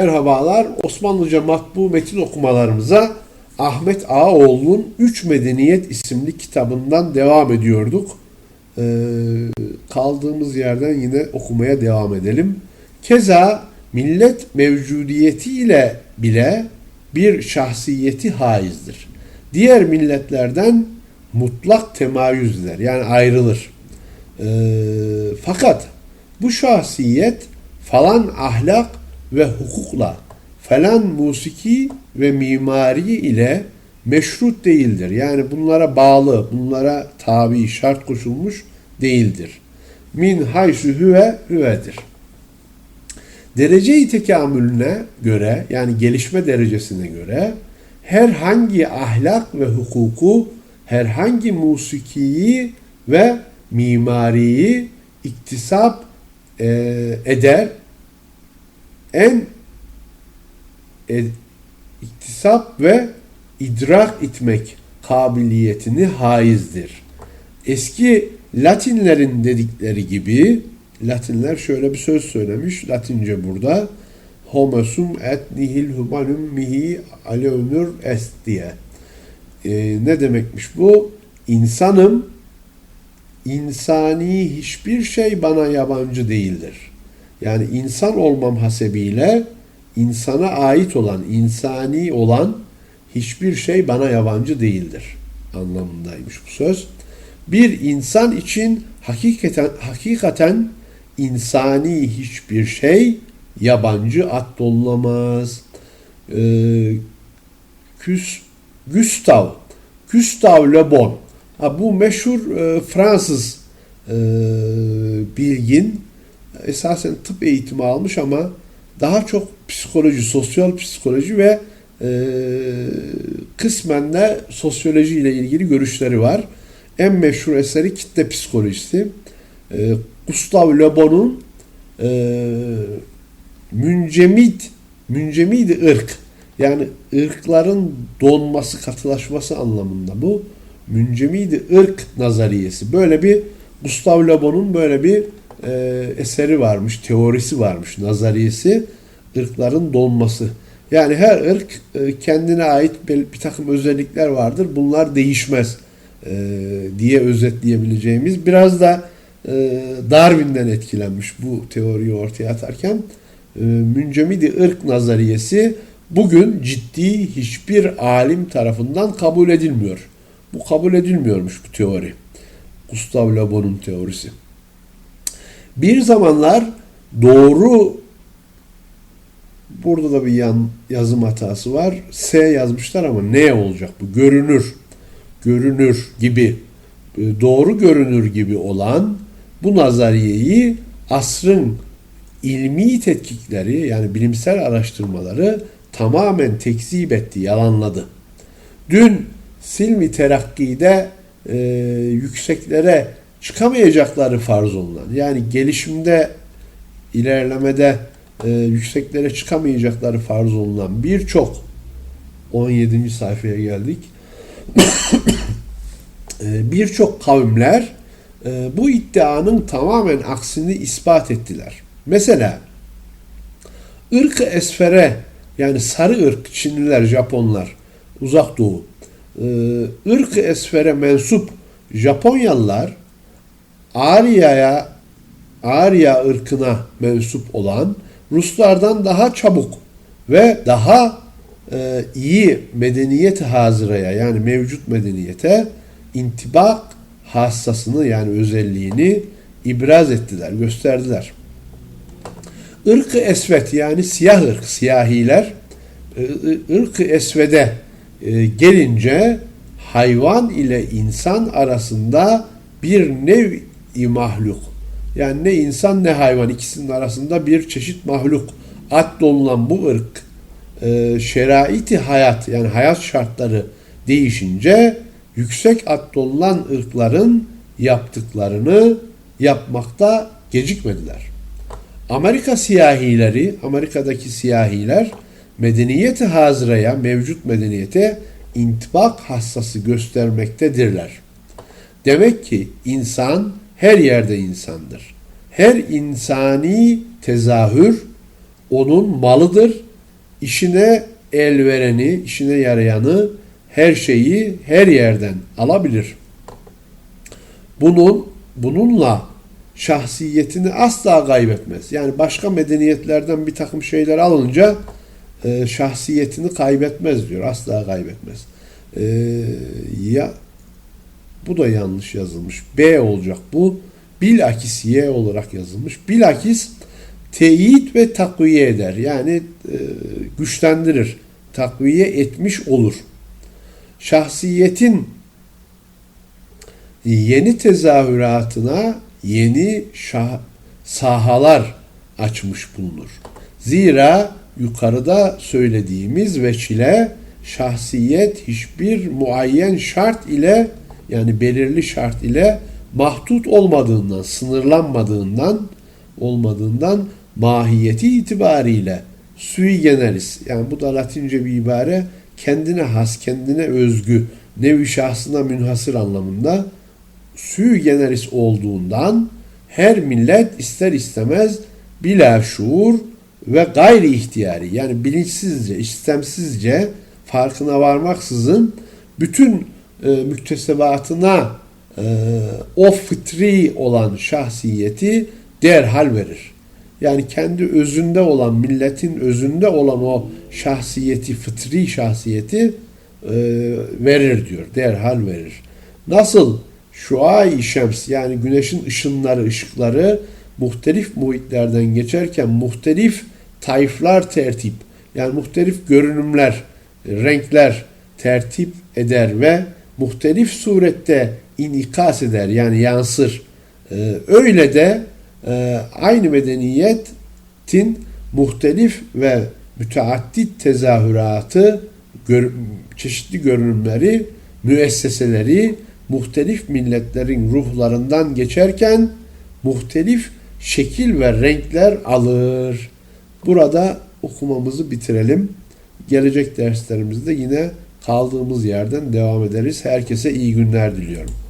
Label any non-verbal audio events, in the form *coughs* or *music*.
Merhabalar. Osmanlıca matbu metin okumalarımıza Ahmet Ağaoğlu'nun Üç Medeniyet isimli kitabından devam ediyorduk. Ee, kaldığımız yerden yine okumaya devam edelim. Keza millet mevcudiyetiyle bile bir şahsiyeti haizdir. Diğer milletlerden mutlak temayüzler yani ayrılır. Ee, fakat bu şahsiyet falan ahlak ve hukukla falan musiki ve mimari ile meşrut değildir. Yani bunlara bağlı, bunlara tabi, şart koşulmuş değildir. Min haysu hüve hüvedir. Derece-i tekamülüne göre yani gelişme derecesine göre herhangi ahlak ve hukuku, herhangi musikiyi ve mimariyi iktisap e, eder en e, iktisap ve idrak etmek kabiliyetini haizdir. Eski Latinlerin dedikleri gibi Latinler şöyle bir söz söylemiş Latince burada Homo sum et nihil humanum mihi aleunur est diye. E, ne demekmiş bu? İnsanım, insani hiçbir şey bana yabancı değildir. Yani insan olmam hasebiyle insana ait olan, insani olan hiçbir şey bana yabancı değildir anlamındaymış bu söz. Bir insan için hakikaten hakikaten insani hiçbir şey yabancı addolunamaz. Ee, Küs, Gustav, Gustav Le Bon. Ha, bu meşhur e, Fransız e, bilgin esasen tıp eğitimi almış ama daha çok psikoloji, sosyal psikoloji ve e, kısmen de sosyoloji ile ilgili görüşleri var. En meşhur eseri kitle psikolojisi. E, Gustav Le Bon'un e, müncemid, müncemid ırk yani ırkların donması, katılaşması anlamında bu. Müncemid ırk nazariyesi. Böyle bir Gustav Le Bon'un böyle bir e, eseri varmış, teorisi varmış, nazariyesi ırkların donması. Yani her ırk e, kendine ait bir, bir takım özellikler vardır. Bunlar değişmez e, diye özetleyebileceğimiz. Biraz da e, Darwin'den etkilenmiş bu teoriyi ortaya atarken. E, müncemidi ırk nazariyesi bugün ciddi hiçbir alim tarafından kabul edilmiyor. Bu kabul edilmiyormuş bu teori. Gustav Le Bon'un teorisi. Bir zamanlar doğru burada da bir yan yazım hatası var. S yazmışlar ama ne olacak bu? Görünür. Görünür gibi e, doğru görünür gibi olan bu nazariyeyi asrın ilmi tetkikleri yani bilimsel araştırmaları tamamen tekzip etti, yalanladı. Dün Silmi Terakki'de e, yükseklere çıkamayacakları farz olunan yani gelişimde ilerlemede e, yükseklere çıkamayacakları farz olunan birçok 17. sayfaya geldik. *coughs* e, birçok kavimler e, bu iddianın tamamen aksini ispat ettiler. Mesela ırkı esfere yani sarı ırk Çinliler, Japonlar, uzak doğu e, ırkı esfere mensup Japonyalılar Arya'ya Arya ırkına mensup olan Ruslardan daha çabuk ve daha e, iyi medeniyet hazıraya yani mevcut medeniyete intibak hassasını yani özelliğini ibraz ettiler, gösterdiler. Irkı esvet yani siyah ırk, siyahiler e, ırkı esvede e, gelince hayvan ile insan arasında bir nev mahluk. Yani ne insan ne hayvan ikisinin arasında bir çeşit mahluk. At dolunan bu ırk e, şeraiti hayat yani hayat şartları değişince yüksek at dolunan ırkların yaptıklarını yapmakta gecikmediler. Amerika siyahileri, Amerika'daki siyahiler medeniyeti hazıraya, mevcut medeniyete intibak hassası göstermektedirler. Demek ki insan her yerde insandır. Her insani tezahür onun malıdır işine el vereni, işine yarayanı, her şeyi her yerden alabilir. Bunun bununla şahsiyetini asla kaybetmez. Yani başka medeniyetlerden bir takım şeyler alınca e, şahsiyetini kaybetmez diyor. Asla kaybetmez. E, ya bu da yanlış yazılmış. B olacak bu. Bilakis Y olarak yazılmış. Bilakis teyit ve takviye eder. Yani e, güçlendirir. Takviye etmiş olur. Şahsiyetin yeni tezahüratına yeni şah, sahalar açmış bulunur. Zira yukarıda söylediğimiz veçile şahsiyet hiçbir muayyen şart ile yani belirli şart ile mahdut olmadığından, sınırlanmadığından olmadığından mahiyeti itibariyle sui generis yani bu da latince bir ibare kendine has, kendine özgü, nevi şahsına münhasır anlamında sui generis olduğundan her millet ister istemez bila şuur ve gayri ihtiyari yani bilinçsizce, istemsizce farkına varmaksızın bütün e, müktesebatına e, o fıtri olan şahsiyeti derhal verir. Yani kendi özünde olan, milletin özünde olan o şahsiyeti, fıtri şahsiyeti e, verir diyor. Derhal verir. Nasıl şuay şems yani güneşin ışınları, ışıkları muhtelif muhitlerden geçerken muhtelif tayflar tertip yani muhtelif görünümler, renkler tertip eder ve muhtelif surette inikas eder yani yansır. Ee, öyle de e, aynı medeniyetin muhtelif ve müteaddit tezahüratı, çeşitli görünümleri, müesseseleri muhtelif milletlerin ruhlarından geçerken muhtelif şekil ve renkler alır. Burada okumamızı bitirelim. Gelecek derslerimizde yine kaldığımız yerden devam ederiz. Herkese iyi günler diliyorum.